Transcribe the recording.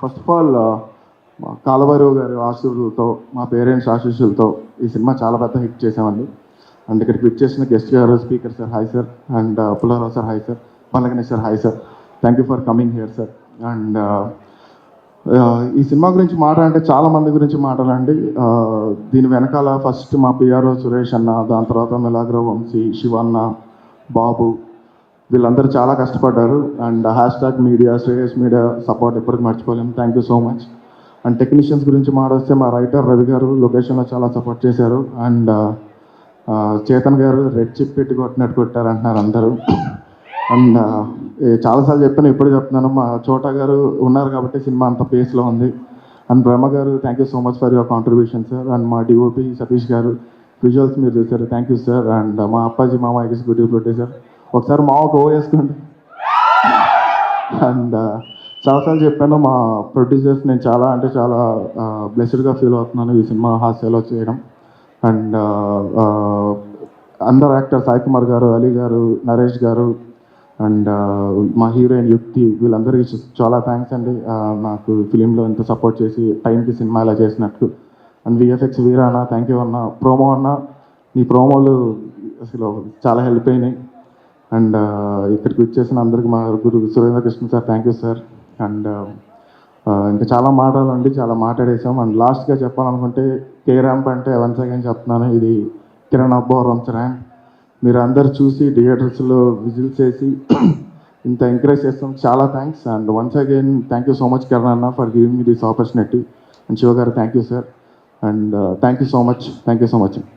First of all మా కాలభైరవ్ గారి ఆశీస్సులతో మా పేరెంట్స్ ఆశీస్సులతో ఈ సినిమా చాలా పెద్ద హిట్ చేసామండి అండ్ ఇక్కడికి పిక్ చేసిన గెస్ట్ గారు speaker sir hi sir and uh, Pullarao sir hi sir Pallaganesh sir hi sir thank you for coming here sir and uh, uh, ఈ సినిమా గురించి మాట్లాడంటే చాలా మంది గురించి మాట్లాడండి దీని వెనకాల ఫస్ట్ మా పిఆర్ఓ సురేష్ అన్న దాని తర్వాత మిలాగ్రో వంశీ శివన్న బాబు వీళ్ళందరూ చాలా కష్టపడ్డారు. And hash tag media Shreyas media support ఎప్పటికి మర్చిపోలేము. Thank you so much and technicians గురించి మాట్లాడితే మా రైటర్ రవి గారు లొకేషన్లో చాలా సపోర్ట్ చేశారు. అండ్ చేతన్ గారు రెడ్ చిప్ పెట్టి కొట్టినట్టు కొట్టారు అంటున్నారు అందరూ. అండ్ చాలాసార్లు చెప్పాను ఇప్పుడు చెప్తున్నాను. మా చోటా గారు ఉన్నారు కాబట్టి సినిమా అంత పేస్లో ఉంది. అండ్ బ్రహ్మ గారు thank you so much for your contribution sir and మా డిఓపి సతీష్ గారు విజువల్స్ మీరు చేశారు. థ్యాంక్ యూ సార్ అండ్ మా అప్పాజీ మామ ఎగ్జిక్యూటివ్ ప్రొడ్యూసర్ ఒకసారి మా ఒక ఓ వేసుకోండి. అండ్ చాలాసార్లు చెప్పాను మా ప్రొడ్యూసర్స్ నేను చాలా అంటే చాలా బ్లెస్డ్గా ఫీల్ అవుతున్నాను ఈ సినిమా హాస్యలో చేయడం. అండ్ అందరు యాక్టర్ సాయి కుమార్ గారు అలీ గారు నరేష్ గారు అండ్ మా హీరోయిన్ యుక్తి వీళ్ళందరికీ చాలా థ్యాంక్స్ అండి. నాకు ఫిలింలో ఎంత సపోర్ట్ చేసి టైంకి సినిమా ఇలా చేసినట్టు. అండ్ విఎఫ్ఎక్స్ వీరా అన్న థ్యాంక్ యూ అన్న ప్రోమో అన్న నీ ప్రోమోలు అసలు చాలా హెల్ప్ అయినాయి. అండ్ ఇక్కడికి వచ్చేసిన అందరికి మా గురు Surendra Krishna sir thank you sir and ఇంకా చాలా మాట్లాడాలండి చాలా మాట్లాడేసాం అండ్ లాస్ట్గా చెప్పాలనుకుంటే కే ర్యాంప్ అంటే వన్స్ అగైన్ చెప్తున్నాను. ఇది కిరణ్ రమ్స్ ర్యాంప్ మీరు అందరు చూసి థియేటర్స్లో విజిల్స్ చేసి ఇంత ఎంకరేజ్ చేస్తాం. చాలా thanks and once again thank you so much Kiran అన్న for giving me this opportunity and Shiva గారు thank you sir and thank you so much thank you so much